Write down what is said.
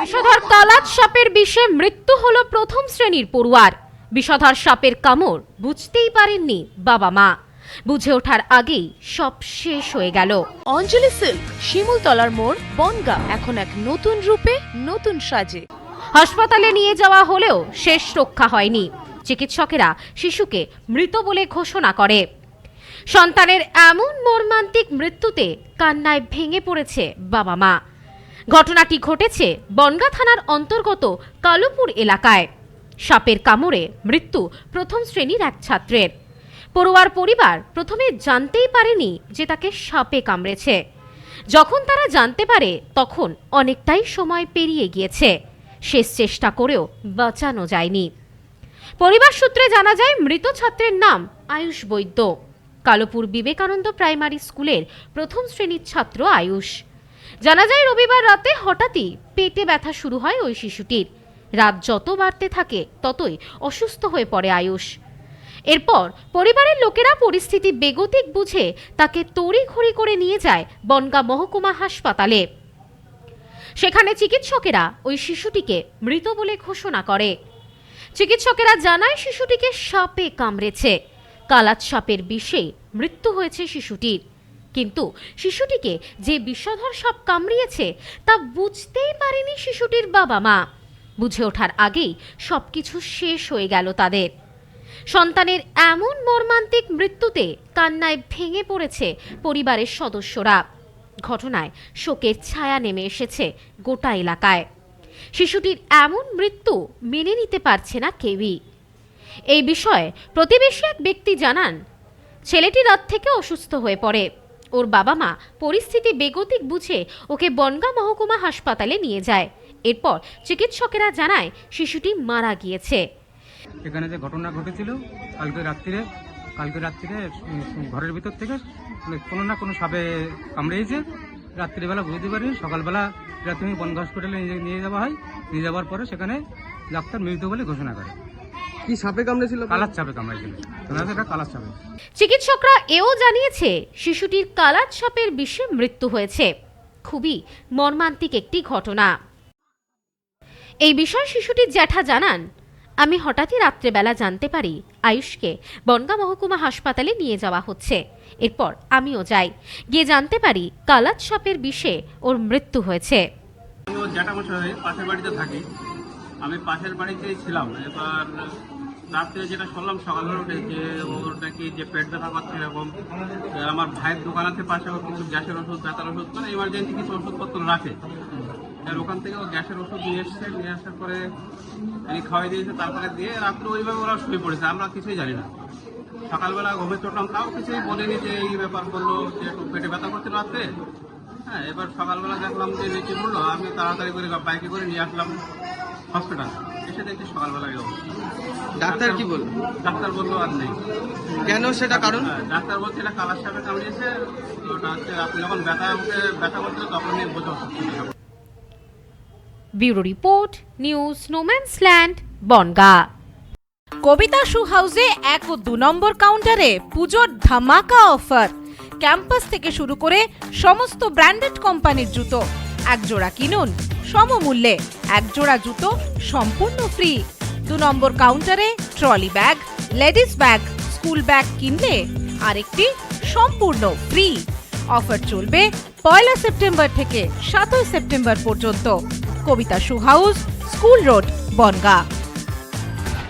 বিষধর কালাত সাপের বিষে মৃত্যু হলো প্রথম শ্রেণির পড়ুয়ার। বিষধর সাপের কামড় বুঝতেই পারেননি বাবা মা। বুঝে ওঠার আগেই সব শেষ হয়ে গেল। অঞ্জলি সিল্ক শিমুলতলার মোড় বনগা এখন এক নতুন রূপে নতুন সাজে। হাসপাতালে নিয়ে যাওয়া হলেও শেষ রক্ষা হয়নি। চিকিৎসকেরা শিশুকে মৃত বলে ঘোষণা করে। সন্তানের এমন মর্মান্তিক মৃত্যুতে কান্নায় ভেঙে পড়েছে বাবা মা। ঘটনাটি ঘটেছে বনগা থানার অন্তর্গত কালুপুর এলাকায়। সাপের কামড়ে মৃত্যু প্রথম শ্রেণির এক ছাত্রের। পড়ুয়ার পরিবার প্রথমে জানতেই পারেনি যে তাকে সাপে কামড়েছে। যখন তারা জানতে পারে, তখন অনেকটাই সময় পেরিয়ে গিয়েছে। শেষ চেষ্টা করেও বাঁচানো যায়নি। পরিবার সূত্রে জানা যায়, মৃত ছাত্রের নাম আয়ুষ বৈদ্য। কালোপুর বিবেকানন্দ প্রাইমারি স্কুলের প্রথম শ্রেণির ছাত্র আয়ুষ। জানা যায় রবিবার রাতে হঠাৎই পেটে ব্যথা শুরু হয় ওই শিশুটির। রাত যত বাড়তে থাকে, ততই অসুস্থ হয়ে পড়ে আয়ুষ। এরপর পরিবারের লোকেরা পরিস্থিতি বেগতিক বুঝে তাকে তড়িঘড়ি করে নিয়ে যায় বনগা মহকুমা হাসপাতালে। সেখানে চিকিৎসকেরা ওই শিশুটিকে মৃত বলে ঘোষণা করে। চিকিৎসকেরা জানায় শিশুটিকে সাপে কামড়েছে। কালাত সাপের বিষে মৃত্যু হয়েছে শিশুটির। কিন্তু শিশুটিকে যে বিষধর সাপ কামড়িয়েছে, তা বুঝতেই পারেনি শিশুটির বাবা মা। বুঝে ওঠার আগেই সবকিছু শেষ হয়ে গেল তাদের। সন্তানের এমন মর্মান্তিক মৃত্যুতে কান্নায় ভেঙে পড়েছে পরিবারের সদস্যরা। ঘটনায় শোকের ছায়া নেমে এসেছে গোটা এলাকায়। শিশুটির এমন মৃত্যু মেনে নিতে পারছে না কেউই। এই বিষয়ে প্রতিবেশী এক ব্যক্তি জানান, ছেলেটি রাত থেকে অসুস্থ হয়ে পড়ে। ওর বাবা মা পরিস্থিতি বেগতিক বুঝে ওকে বনগা মহকুমা হাসপাতালে নিয়ে যায়। এরপর চিকিৎসকেরা জানায় শিশুটি মারা গিয়েছে। এখানে যে ঘটনা ঘটেছিল, কালকে রাত্রিরে কালকে রাত্রিরে ঘরের ভিতর থেকে মানে কোনো না কোনো সাপে কামড়েছে। রাত্রিবেলা বুঝতে পারি সকালবেলা প্রাথমিক বনগা হসপিটালে নিয়ে- যাওয়া হয়। নিয়ে যাওয়ার পরে সেখানে ডাক্তার মৃত বলে ঘোষণা করে। কি সাপে কামড়েছিল? কালার চাপে কামড়াইছিল এটা কালার চাপে। চিকিৎসকরা এও জানিয়েছে শিশুটির কালাত সাপের বিষে মৃত্যু হয়েছে। খুবই মর্মান্তিক একটি ঘটনা। এই বিষয়ে শিশুটির জ্যাঠা জানান আমি হঠাৎই রাত্রেবেলা জানতে পারি আয়ুষকে বনগা মহকুমা হাসপাতালে নিয়ে যাওয়া হচ্ছে। এরপর আমিও যাই। গিয়ে জানতে পারি কালাত সাপের বিষে ওর মৃত্যু হয়েছে। আমি জ্যাঠামশাই পাশের বাড়িতে থাকি। আমি পাশের বাড়িতেই ছিলাম। এবার রাত্রে যেটা শুনলাম সকালবেলা উঠে যে ওর নাকি যে পেট ব্যথা করছে এরকম আমার ভাইয়ের দোকান আছে পাশে কিছু গ্যাসের ওষুধ, ব্যথার ওষুধ মানে ইমার্জেন্সি কিছু ওষুধপত্র রাখে। এবার ওখান থেকে গ্যাসের ওষুধ নিয়ে এসছে, নিয়ে আসার পরে আমি খাওয়াই দিয়েছে, তারপরে দিয়ে রাত্রে ওইভাবে ওরা শুয়ে পড়েছে, আমরা কিছুই জানি না। সকালবেলা ঘুমে চটলাম, তাও কিছুই বলেনি যে এই ব্যাপার বলল, যে একটু পেটে ব্যথা করছে রাত্রে। হ্যাঁ এবার সকালবেলা দেখলাম যে নিচে পড়ল আমি তাড়াতাড়ি করে বাইকে করে নিয়ে আসলাম হসপিটাল। এসে দেখছি সকালবেলা এই। ডাক্তার কি বলল? ডাক্তার বলল আর নেই। কেন সেটা কারণ? হ্যাঁ, ডাক্তার বলছে এটা কালার সাপে কামড়িয়েছে ওটা হচ্ছে আপনি যখন ব্যথা উঠে ব্যথা করছিল তখনই বোঝা bureau report news no man's land Bongaon. Kabita shoe হাউসে এক ও দু নম্বর কাউন্টারে পুজোর ধামাকা অফার। ক্যাম্পাস থেকে শুরু করে সমস্ত ব্র্যান্ডেড কোম্পানির জুতো এক জোড়া কিনুন সমমূল্যে এক জোড়া জুতো সম্পূর্ণ ফ্রি। দু নম্বর কাউন্টারে trolley bag ladies bag school bag কিনলে আরেকটি সম্পূর্ণ ফ্রি অফার চলবে পয়লা সেপ্টেম্বর থেকে সাতই সেপ্টেম্বর পর্যন্ত। Kabita shoe house school road Bongaon.